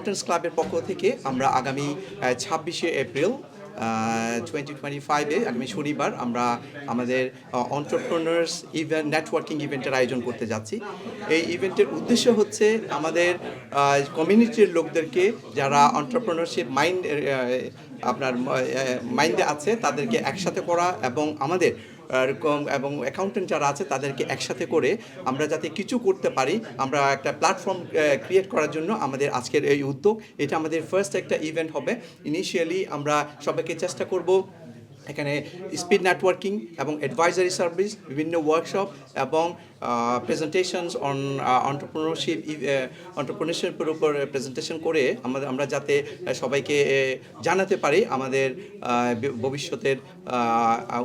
Accountants ক্লাবের পক্ষ থেকে আমরা আগামী ছাব্বিশে এপ্রিল টোয়েন্টি টোয়েন্টি ফাইভে আগামী শনিবার আমরা আমাদের অন্টারপ্রনার্স ইভেন্ট নেটওয়ার্কিং ইভেন্টের আয়োজন করতে যাচ্ছি। এই ইভেন্টের উদ্দেশ্য হচ্ছে আমাদের কমিউনিটির লোকদেরকে যারা অন্টারপ্রনারশিপ মাইন্ড আপনার মাইন্ডে আছে, তাদেরকে একসাথে করা এবং আমাদের এবং অ্যাকাউন্টেন্ট যারা আছে, তাদেরকে একসাথে করে আমরা যাতে কিছু করতে পারি, আমরা একটা প্ল্যাটফর্ম ক্রিয়েট করার জন্য আমাদের আজকের এই উদ্যোগ। এটা আমাদের ফার্স্ট একটা ইভেন্ট হবে। ইনিশিয়ালি আমরা সবাইকে চেষ্টা করব এখানে স্পিড নেটওয়ার্কিং এবং অ্যাডভাইজারি সার্ভিস বিভিন্ন ওয়ার্কশপ এবং প্রেজেন্টেশনস অন অন্টারপ্রনারশিপ অন্টারপ্রনারশিপের উপর প্রেজেন্টেশন করে আমাদের, আমরা যাতে সবাইকে জানাতে পারি আমাদের ভবিষ্যতের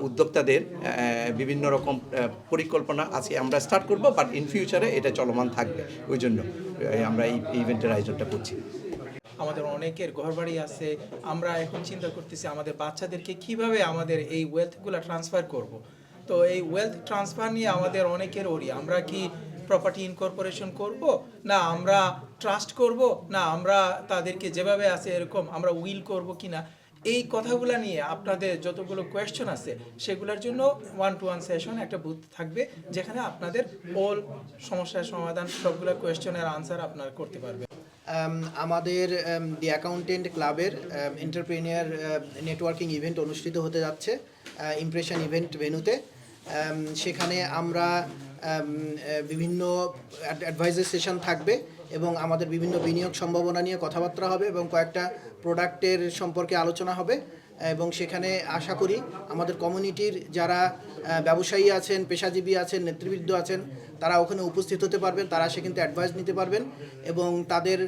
উদ্যোক্তাদের বিভিন্ন রকম পরিকল্পনা আছে আমরা স্টার্ট করব বাট ইন ফিউচারে এটা চলমান থাকবে। ওই জন্য আমরা এই ইভেন্টের আয়োজনটা করছি। আমাদের অনেকের ঘরবাড়ি আছে আমরা এখন চিন্তা করতেছি আমাদের বাচ্চাদেরকে কীভাবে আমাদের এই ওয়েলথগুলো ট্রান্সফার করব। তো এই ওয়েলথ ট্রান্সফার নিয়ে আমাদের অনেকের ওরি আমরা কি প্রপার্টি ইনকর্পোরেশন করব? না আমরা ট্রাস্ট করব? না আমরা তাদেরকে যেভাবে আছে এরকম আমরা উইল করব কিনা? এই কথাগুলো নিয়ে আপনাদের যতগুলো কোয়েশ্চেন আছে সেগুলোর জন্য ওয়ান টু ওয়ান সেশন একটা বুথ থাকবে যেখানে আপনাদের অল সমস্যার সমাধান সবগুলো কোয়েশ্চেনের আনসার আপনারা করতে পারবেন। Um, আমাদের দি অ্যাকাউন্টেন্ট ক্লাবের এন্টারপ্রেনিয়ার নেটওয়ার্কিং ইভেন্ট অনুষ্ঠিত হতে যাচ্ছে ইমপ্রেশন ইভেন্ট ভেনুতে Um, সেখানে আমরা um, বিভিন্ন অ্যাডভাইজার সেশন থাকবে এবং আমাদের বিভিন্ন বিনিয়োগ সম্ভাবনা নিয়ে কথাবার্তা হবে এবং কয়েকটা প্রোডাক্টের সম্পর্কে আলোচনা হবে। এবং সেখানে আশা করি আমাদের কমিউনিটির যারা ব্যবসায়ী আছেন, পেশাজীবী আছেন, নেতৃবৃন্দ আছেন, তারা ওখানে উপস্থিত হতে পারবেন, তারা সেখান থেকে অ্যাডভাইস নিতে পারবেন এবং তাদের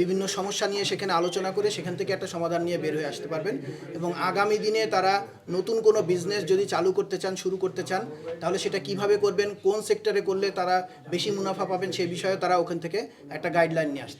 বিভিন্ন সমস্যা নিয়ে সেখানে আলোচনা করে সেখান থেকে একটা সমাধান নিয়ে বের হয়ে আসতে পারবেন এবং আগামী দিনে তারা নতুন কোনো বিজনেস যদি চালু করতে চান, শুরু করতে চান, তাহলে সেটা কীভাবে করবেন, কোন সেক্টরে করলে তারা বেশি মুনাফা পাবেন সেই বিষয়ে তারা ওখান থেকে একটা গাইডলাইন নিয়ে আসতে